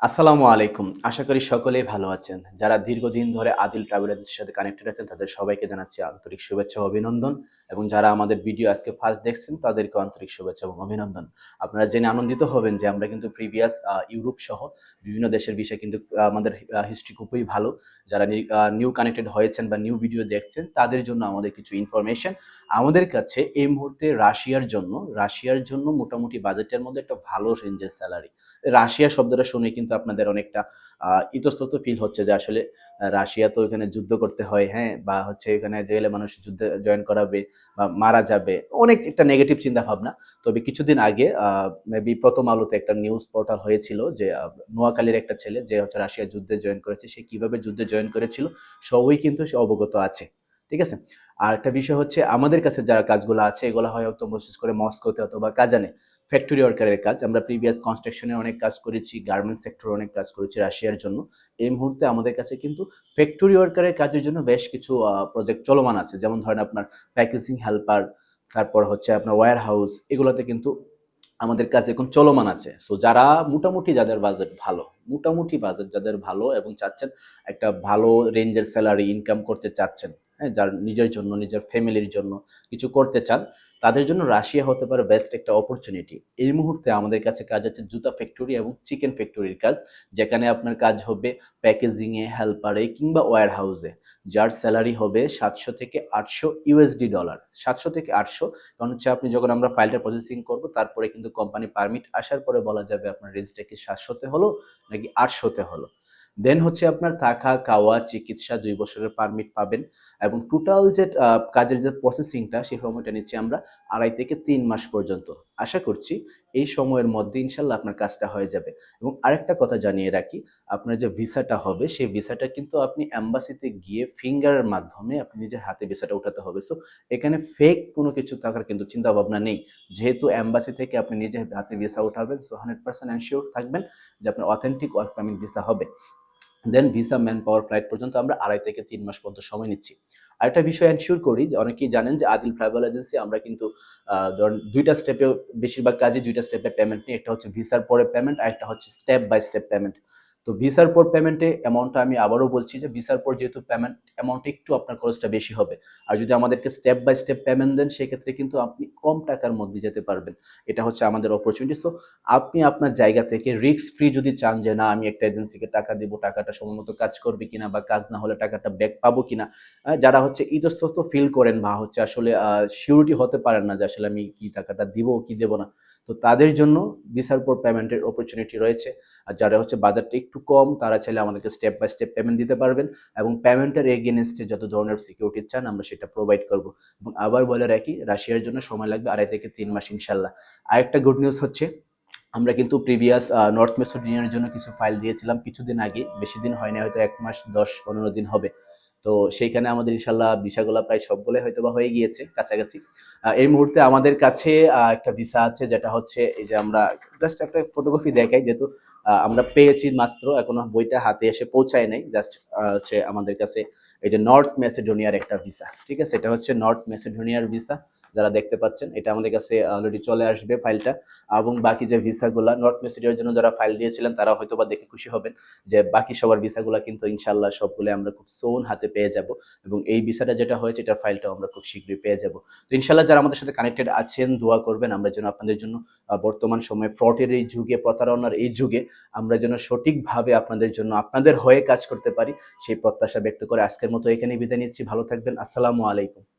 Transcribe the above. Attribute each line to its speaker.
Speaker 1: আসসালামু আলাইকুম। আশা করি সকলেই ভালো আছেন। যারা দীর্ঘদিন ধরে আদিল ট্রাভেল এজেন্সির সাথে কানেক্টেড আছেন, তাদের সবাইকে জানাচ্ছি আন্তরিক শুভেচ্ছা অভিনন্দন। এবং যারা আমাদের ভিডিও আজকে ফার্স্ট দেখছেন, তাদেরকে আন্তরিক শুভেচ্ছা এবং অভিনন্দন। আপনারা জেনে আনন্দিত হবেন যে আমরা কিন্তু প্রিভিয়াস ইউরোপ সহ বিভিন্ন দেশের বিষয়ে কিন্তু আমাদের হিস্ট্রি খুবই ভালো। যারা নিউ কানেক্টেড হয়েছেন বা নিউ ভিডিও দেখছেন, তাদের জন্য আমাদের কিছু ইনফরমেশন আমাদের কাছে এই মুহূর্তে রাশিয়ার জন্য রাশিয়ার জন্য মোটামুটি বাজেটের মধ্যে একটা ভালো রেঞ্জের স্যালারি রাশিয়া শব্দটা শুনে কিন্তু আপনাদের অনেকটা ইতস্তত ফিল হচ্ছে যে আসলে রাশিয়া তো এখানে যুদ্ধ করতে হয় হ্যাঁ? বা হচ্ছে এখানে গেলে মানুষ যুদ্ধে জয়েন করাবে বা মারা যাবে। অনেক একটা নেগেটিভ চিন্তা ভাবনা তবে কিছুদিন আগে মেবি প্রথম আলোতে একটা নিউজ পোর্টাল হয়েছিল যে নোয়াখালীর একটা ছেলে যে হচ্ছে রাশিয়া যুদ্ধে জয়েন করেছে, সে কীভাবে যুদ্ধে জয়েন করেছিল, সবই কিন্তু সে অবগত আছে। ঠিক আছে? আর একটা বিষয় হচ্ছে, আমাদের কাছে যারা কাজগুলো আছে, এগুলো হয়তো বিশেষ করে মস্কোতে অথবা কাজানে। ফ্যাক্টরি ওয়ার্কারের কাজ। আমরা প্রিভিয়াস কনস্ট্রাকশনের অনেক কাজ করেছি গার্মেন্টস সেক্টরে অনেক কাজ করেছি রাশিয়ার জন্য। এই মুহূর্তে আমাদের কাছে কিন্তু ফ্যাক্টরি ওয়ার্কারের কাজের জন্য বেশ কিছু প্রজেক্ট চলমান আছে। যেমন ধরেন আপনার প্যাকেজিং হেল্পার তারপর হচ্ছে আপনার ওয়্যার হাউস এগুলোতে কিন্তু আমাদের কাছে এখন চলমান আছে। সো যারা মোটামুটি যাদের বাজেট ভালো, মোটামুটি বাজেট যাদের ভালো এবং চাচ্ছেন একটা ভালো রেঞ্জের স্যালারি ইনকাম করতে চাচ্ছেন হ্যাঁ যার নিজের জন্য, নিজের ফ্যামিলির জন্য কিছু করতে চান তাদের জন্য রাশিয়া হতে পারে বেস্ট একটা অপরচুনিটি এই মুহূর্তে আমাদের কাছে কাজ আছে জুতা ফ্যাক্টরি এবং চিকেন ফ্যাক্টরির কাজ, যেখানে আপনার কাজ হবে প্যাকেজিংয়ে হেল্পারে কিংবা ওয়্যার হাউসে যার স্যালারি হবে সাতশো থেকে আটশো ইউএসডি ডলার সাতশো থেকে আটশো, কারণ হচ্ছে আপনি যখন আমরা ফাইলটা প্রসেসিং করব, তারপরে কিন্তু কোম্পানি পারমিট আসার পরে বলা যাবে আপনার রেঞ্জটা কি সাতশোতে হলো নাকি আটশোতে হলো। দেন হচ্ছে আপনার থাকা, খাওয়া, চিকিৎসা দুই বছরের পারমিট পাবেন এবং টোটাল যে কাজের যে প্রসেসিংটা সেই সময়টা নিচ্ছি আমরা আড়াই থেকে তিন মাস পর্যন্ত। আশা করছি এই সময়ের মধ্যে ইনশাল্লাহ আপনার কাজটা হয়ে যাবে। এবং আরেকটা কথা জানিয়ে রাখি, আপনার যে ভিসাটা হবে, সেই ভিসাটা কিন্তু আপনি অ্যাম্বাসিতে গিয়ে ফিঙ্গারের মাধ্যমে আপনি নিজের হাতে ভিসাটা উঠাতে হবে। সো এখানে ফেক কোনো কিছু থাকার কিন্তু চিন্তা ভাবনা নেই। যেহেতু অ্যাম্বাসি থেকে আপনি নিজের হাতে ভিসা উঠাবেন সো হান্ড্রেড পার্সেন্ট থাকবেন যে আপনার অথেন্টিক ওয়ার্ক পারমিট ভিসা হবে। Then visa manpower flight পর্যন্ত আমরা আড়াই থেকে তিন মাস পর্যন্ত সময় নিচ্ছি। আরেকটা বিষয় এনশিওর করি যে অনেকেই জানেন যে আদিল ট্রাভেল এজেন্সি আমরা কিন্তু ধরেন দুইটা স্টেপে বেশিরভাগ কাজে দুইটা স্টেপে পেমেন্ট নিই একটা হচ্ছে ভিসার পরে পেমেন্ট আর একটা হচ্ছে স্টেপ বাই স্টেপ পেমেন্ট তো ভিসার পর পেমেন্টে অ্যামাউন্টটা আমি আবারও বলছি যে ভিসার পর যেহেতু পেমেন্ট অ্যামাউন্টটা একটু আপনার খরচটা বেশি হবে। আর যদি আমাদেরকে স্টেপ বাই স্টেপ পেমেন্ট দেন, সেক্ষেত্রে কিন্তু আপনি কম টাকার মধ্যে যেতে পারবেন। এটা হচ্ছে আমাদের অপরচুনিটি সো আপনি আপনার জায়গা থেকে রিস্ক ফ্রি যদি চান যে, না, আমি একটা এজেন্সিকে টাকা দিব, টাকাটা সময় মতো কাজ করবে কিনা বা কাজ না হলে টাকাটা ব্যাক পাবো কিনা? যারা হচ্ছে ইতস্তত ফিল করেন বা হচ্ছে আসলে সিউরিটি হতে পারেন না যে, আসলে আমি কি টাকাটা দিব, কি দেবো না? তো তাদের জন্য ভিসার পর পেমেন্টের অপরচুনিটি রয়েছে। আর যারা হচ্ছে বাজারটা একটু কম, তারা চাইলে আমাদেরকে স্টেপ বাই স্টেপ পেমেন্ট দিতে পারবেন এবং পেমেন্টের এগেনস্টে যত ধরনের সিকিউরিটি চান, আমরা সেটা প্রোভাইড করব। এবং আবার বলে রাখি, রাশিয়ার জন্য সময় লাগবে আড়াই থেকে তিন মাস ইনশাল্লাহ। আরেকটা গুড নিউজ হচ্ছে, আমরা কিন্তু প্রিভিয়াস নর্থ মেসোডিনিয়ার জন্য কিছু ফাইল দিয়েছিলাম কিছুদিন আগে। বেশি দিন হয়নি, হয়তো এক মাস, দশ, পনেরো দিন হবে। তো সেইখানে আমাদের ইনশাল্লাহ ভিসাগুলো প্রায় সবগুলোই হয়তো বা হয়ে গিয়েছে, কাছাকাছি। এই মুহূর্তে আমাদের কাছে একটা ভিসা আছে যেটা হচ্ছে এই যে আমরা জাস্ট একটা ফটোগ্রাফি দেখাই, যেহেতু আমরা পেয়েছি মাত্র, এখনও বইটা হাতে এসে পৌঁছায় নাই জাস্ট হচ্ছে আমাদের কাছে এই যে নর্থ মেসেডোনিয়ার একটা ভিসা, ঠিক আছে? এটা হচ্ছে নর্থ মেসেডোনিয়ার ভিসা। যারা দেখতে পাচ্ছেন, এটা আমাদের কাছে অলরেডি চলে আসবে ফাইলটা এবং বাকি যে ভিসাগুলো নর্থ মেসিডোনিয়ার জন্য যারা ফাইল দিয়েছিলেন, তারা হয়তো বা দেখে খুশি হবেন যে বাকি সবার ভিসাগুলো কিন্তু ইনশাল্লাহ সবগুলো আমরা খুব সোন হাতে পেয়ে যাব। এবং এই ভিসাটা যেটা হয়েছে, এটার ফাইলটাও আমরা খুব শীঘ্রই পেয়ে যাব। তো ইনশাল্লাহ যারা আমাদের সাথে কানেক্টেড আছেন, দোয়া করবেন, আমরা যেন আপনাদের জন্য বর্তমান সময়ে ফ্রডের এই যুগে, প্রতারণার এই যুগে, আমরা যেন সঠিকভাবে আপনাদের জন্য, আপনাদের হয়ে কাজ করতে পারি। সেই প্রত্যাশা ব্যক্ত করে আজকের মতো এখানেই বিদায় নিচ্ছি। ভালো থাকবেন। আসসালামু আলাইকুম।